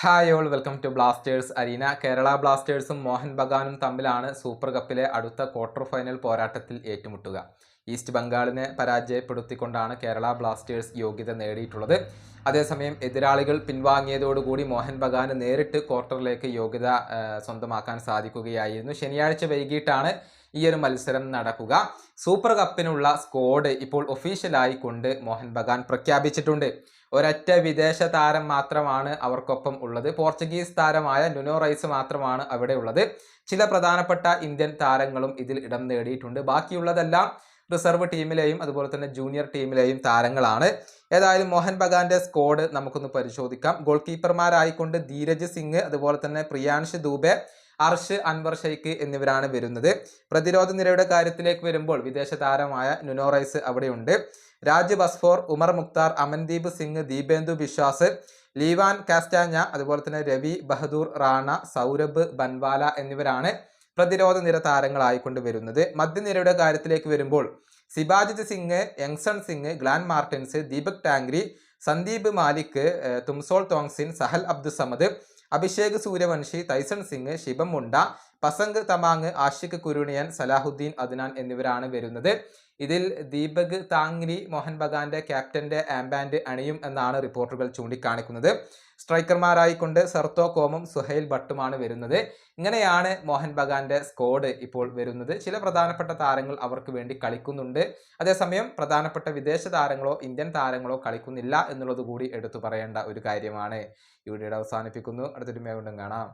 Hi all welcome to Blasters arena Kerala ബ്ലാസ്റ്റേഴ്സും Mohan ബഗാനും തമ്മിലാണ് super കപ്പിലെ അടുത്ത ക്വാർട്ടർ ഫൈനൽ പോരാട്ടത്തിൽ ഏറ്റുമുട്ടുക. ഈസ്റ്റ് ബംഗാളിനെ പരാജയപ്പെടുത്തിക്കൊണ്ടാണ് കേരള ബ്ലാസ്റ്റേഴ്സ് യോഗ്യത നേടിയിട്ടുള്ളത്. അതേസമയം എതിരാളികൾ പിൻവാങ്ങിയതോടുകൂടി മോഹൻ ബഗാന് നേരിട്ട് ക്വാർട്ടറിലേക്ക് യോഗ്യത സ്വന്തമാക്കാൻ സാധിക്കുകയായിരുന്നു. ശനിയാഴ്ച വൈകിട്ടാണ് ഈ ഒരു മത്സരം നടക്കുക. സൂപ്പർ കപ്പിനുള്ള സ്ക്വാഡ് ഇപ്പോൾ ഒഫീഷ്യലായി കൊണ്ട് മോഹൻ ബഗാൻ പ്രഖ്യാപിച്ചിട്ടുണ്ട്. ഒരൊറ്റ വിദേശ താരം മാത്രമാണ് അവർക്കൊപ്പം ഉള്ളത്. പോർച്ചുഗീസ് താരമായ നുനോ റൈസ് മാത്രമാണ് അവിടെ ഉള്ളത്. ചില പ്രധാനപ്പെട്ട ഇന്ത്യൻ താരങ്ങളും ഇതിൽ ഇടം നേടിയിട്ടുണ്ട്. ബാക്കിയുള്ളതെല്ലാം റിസർവ് ടീമിലെയും അതുപോലെ തന്നെ ജൂനിയർ ടീമിലെയും താരങ്ങളാണ്. ഏതായാലും മോഹൻ ബഗാന്റെ സ്കോഡ് നമുക്കൊന്ന് പരിശോധിക്കാം. ഗോൾ കീപ്പർമാരായിക്കൊണ്ട് ധീരജ് സിംഗ് അതുപോലെ തന്നെ പ്രിയാൻഷ് ദൂബെ അർഷ് അൻവർ ഷെയ്ഖ് എന്നിവരാണ് വരുന്നത്. പ്രതിരോധ നിരയുടെ കാര്യത്തിലേക്ക് വരുമ്പോൾ വിദേശ താരമായ നുനോറൈസ് അവിടെയുണ്ട്. രാജ് ബസ്ഫോർ ഉമർ മുക്താർ അമൻദീപ് സിംഗ് ദീപേന്ദു ബിശ്വാസ് ലീവാൻ കാസ്റ്റാഞ്ഞ അതുപോലെ തന്നെ രവി ബഹദൂർ റാണ സൗരഭ് ബൻവാല എന്നിവരാണ് പ്രതിരോധ നിര താരങ്ങളായിക്കൊണ്ട് വരുന്നത്. മധ്യനിരയുടെ കാര്യത്തിലേക്ക് വരുമ്പോൾ സിബാജിത് സിംഗ് യങ്സൺ സിംഗ് ഗ്ലാൻ മാർട്ടിൻസ് ദീപക് ടാങ്ക്രി സന്ദീപ് മാലിക് തുംസോൾ തോങ്സിൻ സഹൽ അബ്ദുസമദ് അഭിഷേക് സൂര്യവംശി തൈസൺ സിംഗ് ശിവം മുണ്ട പസംഗ് തമാങ് ആഷിഖ് കുരുണിയൻ സലാഹുദ്ദീൻ അദ്നാൻ എന്നിവരാണ് വരുന്നത്. ഇതിൽ ദീപക് താങ്രി മോഹൻ ബഗാന്റെ ക്യാപ്റ്റന്റെ ആംബാൻഡ് അണിയും എന്നാണ് റിപ്പോർട്ടുകൾ ചൂണ്ടിക്കാണിക്കുന്നത്. സ്ട്രൈക്കർമാരായിക്കൊണ്ട് സർത്തോ കോമും സുഹൈൽ ഭട്ടുമാണ് വരുന്നത്. ഇങ്ങനെയാണ് മോഹൻ ബഗാന്റെ സ്കോഡ് ഇപ്പോൾ വരുന്നത്. ചില പ്രധാനപ്പെട്ട താരങ്ങൾ അവർക്ക് വേണ്ടി കളിക്കുന്നുണ്ട്. അതേസമയം പ്രധാനപ്പെട്ട വിദേശ താരങ്ങളോ ഇന്ത്യൻ താരങ്ങളോ കളിക്കുന്നില്ല എന്നുള്ളത് കൂടി എടുത്തു പറയേണ്ട ഒരു കാര്യമാണ്. ഈ വീഡിയോ അവസാനിപ്പിക്കുന്നു. അടുത്തൊരു വീണ്ടും കാണാം.